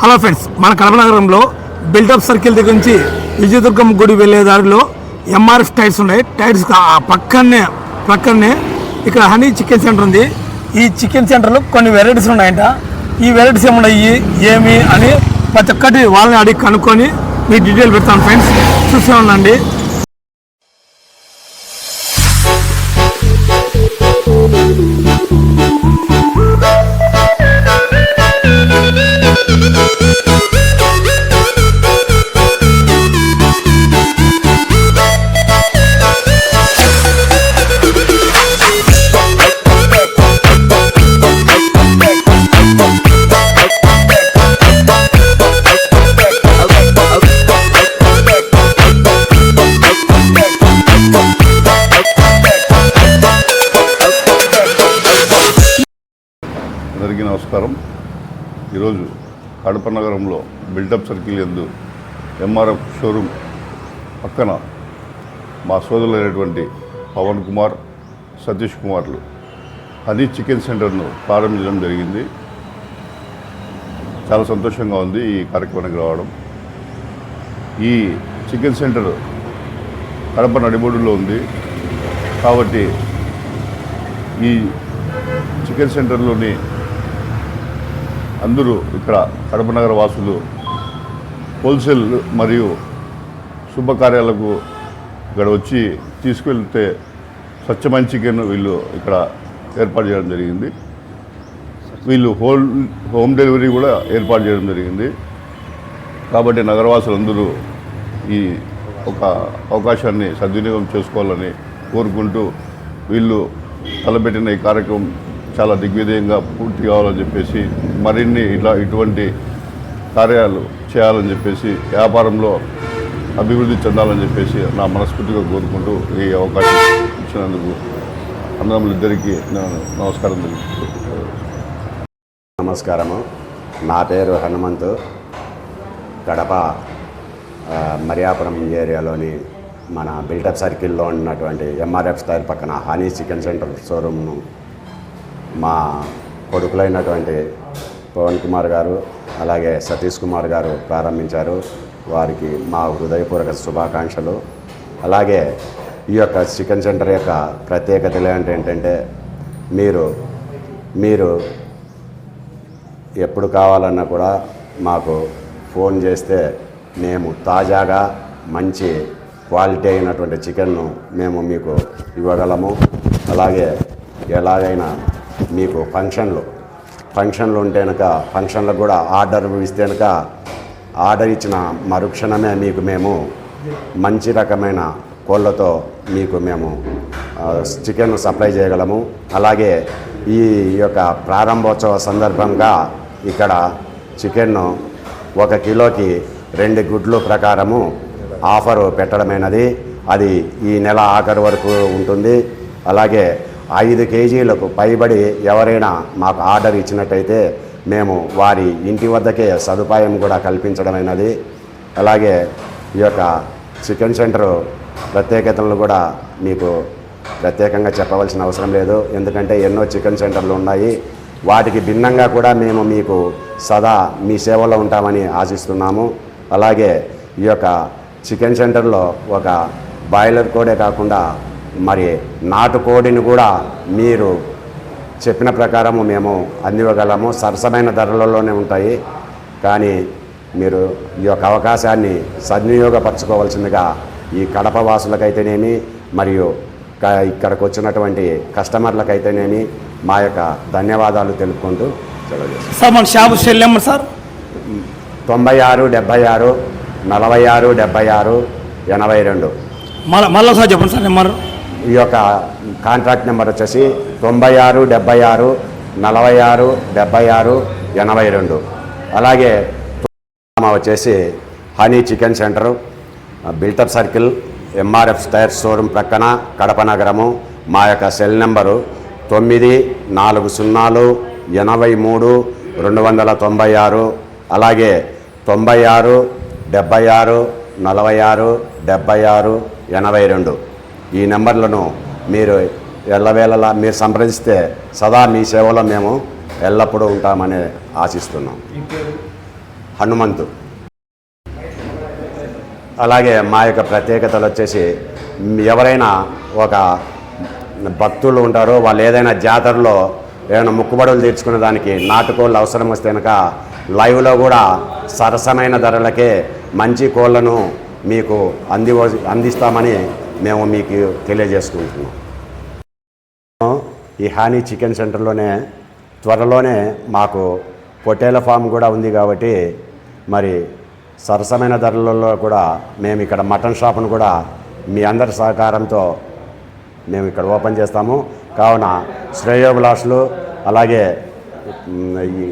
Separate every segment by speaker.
Speaker 1: Hello friends మన కడప నగరంలో buildup circle దగ్గర నుంచి విజయదుర్గం గుడి వెళ్ళే దారిలో ఎంఆర్ఎఫ్ టైర్స్ ఉన్నాయి. టైర్స్ ఆ పక్కనే పక్కనే ఇక్కడ హనీ చికెన్ సెంటర్ ఉంది. ఈ చికెన్ సెంటర్లో కొన్ని వెరైటీస్ ఉన్నాయంట. ఈ వెరైటీస్ ఏమున్నాయి ఏమి అని ప్రతి ఒక్కటి వాళ్ళని అడిగి కనుక్కొని మీ డీటెయిల్ పెడతాను ఫ్రెండ్స్. చూస్తూ ఉండండి.
Speaker 2: నమస్కారం. ఈరోజు కడప నగరంలో బిల్డప్ సర్కిల్ ఎందు ఎంఆర్ఎఫ్ షోరూమ్ పక్కన మా సోదరులైనటువంటి పవన్ కుమార్ సతీష్ కుమార్లు హనీ చికెన్ సెంటర్ను ప్రారంభించడం జరిగింది. చాలా సంతోషంగా ఉంది ఈ కార్యక్రమానికి రావడం. ఈ చికెన్ సెంటర్ కడప నడిబొడ్డులో ఉంది. కాబట్టి ఈ చికెన్ సెంటర్లోని అందరూ ఇక్కడ కడప నగర వాసులు హోల్సేల్ మరియు శుభకార్యాలకు ఇక్కడ వచ్చి తీసుకెళ్తే స్వచ్ఛమైన చికెన్ వీళ్ళు ఇక్కడ ఏర్పాటు చేయడం జరిగింది. వీళ్ళు హోల్ హోమ్ డెలివరీ కూడా ఏర్పాటు చేయడం జరిగింది. కాబట్టి నగరవాసులందరూ ఈ ఒక అవకాశాన్ని సద్వినియోగం చేసుకోవాలని కోరుకుంటూ వీళ్ళు తలపెట్టిన ఈ కార్యక్రమం చాలా దిగ్విజయంగా పూర్తి కావాలని చెప్పేసి మరిన్ని ఇలా ఇటువంటి కార్యాలు చేయాలని చెప్పేసి వ్యాపారంలో అభివృద్ధి చెందాలని చెప్పేసి నా మనస్ఫూర్తిగా కోరుకుంటూ ఈ అవకాశం ఇచ్చినందుకు అన్నదమ్ములిద్దరికీ నేను నమస్కారం
Speaker 3: నమస్కారము. నా పేరు హనుమంతు. కడప మర్యాపురం మరియాపురం ఏరియాలోని మన బిల్టప్ సర్కిల్లో ఉన్నటువంటి ఎంఆర్ఎఫ్ స్టైల్ పక్కన హానీ చికెన్ సెంటర్ షోరూమ్ను మా కొడుకులైనటువంటి పవన్ కుమార్ గారు అలాగే సతీష్ కుమార్ గారు ప్రారంభించారు. వారికి మా హృదయపూర్వక శుభాకాంక్షలు. అలాగే ఈ యొక్క చికెన్ సెంటర్ యొక్క ప్రత్యేకతలు ఏంటంటే మీరు మీరు ఎప్పుడు కావాలన్నా కూడా మాకు ఫోన్ చేస్తే మేము తాజాగా మంచి క్వాలిటీ అయినటువంటి చికెన్ను మేము మీకు ఇవ్వగలము. అలాగే ఎలాగైనా మీకు ఫంక్షన్లు. ఫంక్షన్లు ఉంటే కనుక ఫంక్షన్లకు కూడా ఆర్డర్ ఇస్తే కనుక ఆర్డర్ ఇచ్చిన మరుక్షణమే మీకు మేము మంచి రకమైన కోళ్ళతో మీకు మేము చికెన్ సప్లై చేయగలము. అలాగే ఈ యొక్క ప్రారంభోత్సవ సందర్భంగా ఇక్కడ చికెన్ను ఒక కిలోకి రెండు గుడ్లు ప్రకారము ఆఫరు పెట్టడమైనది. అది ఈ నెల ఆఖరు వరకు ఉంటుంది. అలాగే ఐదు కేజీలకు పైబడి ఎవరైనా మాకు ఆర్డర్ ఇచ్చినట్టయితే మేము వారి ఇంటి వద్దకే సదుపాయం కూడా కల్పించడమైనది. అలాగే ఈ యొక్క చికెన్ సెంటర్ ప్రత్యేకతలను కూడా మీకు ప్రత్యేకంగా చెప్పవలసిన అవసరం లేదు. ఎందుకంటే ఎన్నో చికెన్ సెంటర్లు ఉన్నాయి. వాటికి భిన్నంగా కూడా మేము మీకు సదా మీ సేవలో ఉంటామని ఆశిస్తున్నాము. అలాగే ఈ యొక్క చికెన్ సెంటర్లో ఒక బాయిలర్ కోడే కాకుండా మరి నాటుకోడిని కూడా మీరు చెప్పిన ప్రకారము మేము అందివ్వగలము. సరసమైన ధరలలోనే ఉంటాయి. కానీ మీరు ఈ యొక్క అవకాశాన్ని సద్వినియోగపరచుకోవాల్సిందిగా ఈ కడప వాసులకైతేనేమి మరియు ఇక్కడికి వచ్చినటువంటి కస్టమర్లకైతేనేమి మా యొక్క ధన్యవాదాలు తెలుపుకుంటూ
Speaker 1: సార్ మన షాప్ సెల్ నెంబర్ సార్?
Speaker 3: తొంభై ఆరు డెబ్భై ఆరు నలభై ఆరు డెబ్భై ఆరు ఎనభై రెండు.
Speaker 1: మళ్ళీ మళ్ళీ సార్ చెప్పండి సార్ నెంబర్.
Speaker 3: ఈ యొక్క కాంట్రాక్ట్ నెంబర్ వచ్చేసి తొంభై ఆరు డెబ్బై ఆరు నలభై ఆరు డెబ్బై ఆరు ఎనభై రెండు. అలాగే వచ్చేసి honey chicken centre built up circle MRF tyre showroom ప్రక్కన కడప నగరము. మా యొక్క సెల్ నెంబరు తొమ్మిది నాలుగు సున్నాలు ఎనభై మూడు రెండు వందల తొంభై ఆరు. అలాగే తొంభై ఆరు డెబ్బై ఆరు నలభై ఆరు డెబ్బై ఆరు ఎనభై రెండు. ఈ నెంబర్లను మీరు ఎల్లవేళలా మీరు సంప్రదిస్తే సదా మీ సేవలో మేము ఎల్లప్పుడూ ఉంటామని ఆశిస్తున్నాం. హనుమంతు. అలాగే మా యొక్క ప్రత్యేకతలు వచ్చేసి ఎవరైనా ఒక భక్తులు ఉంటారో వాళ్ళు ఏదైనా జాతరలో ఏదైనా ముక్కుబడులు తీర్చుకునే దానికి నాటుకోళ్ళు అవసరం వస్తే కనుక లైవ్లో కూడా సరసమైన ధరలకే మంచి కోళ్ళను మీకు అంది అందిస్తామని మేము మీకు తెలియజేసుకుంటున్నాం. ఈ హానీ చికెన్ సెంటర్లోనే త్వరలోనే మాకు పొటేల ఫామ్ కూడా ఉంది కాబట్టి మరి సరసమైన ధరలలో కూడా మేము ఇక్కడ మటన్ షాప్ను కూడా మీ అందరి సహకారంతో మేము ఇక్కడ ఓపెన్ చేస్తాము. కావున శ్రేయోభిలాషులు అలాగే ఈ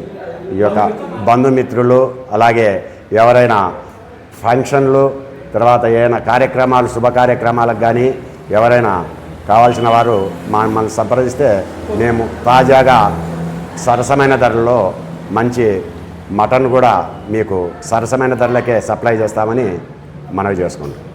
Speaker 3: ఈ యొక్క బంధుమిత్రులు అలాగే ఎవరైనా ఫంక్షన్లు తర్వాత ఏదైనా కార్యక్రమాలు శుభ కార్యక్రమాలకు కానీ ఎవరైనా కావాల్సిన వారు మమ్మల్ని సంప్రదిస్తే మేము తాజాగా సరసమైన ధరల్లో మంచి మటన్ కూడా మీకు సరసమైన ధరలకే సప్లై చేస్తామని మనవి చేసుకుంటాం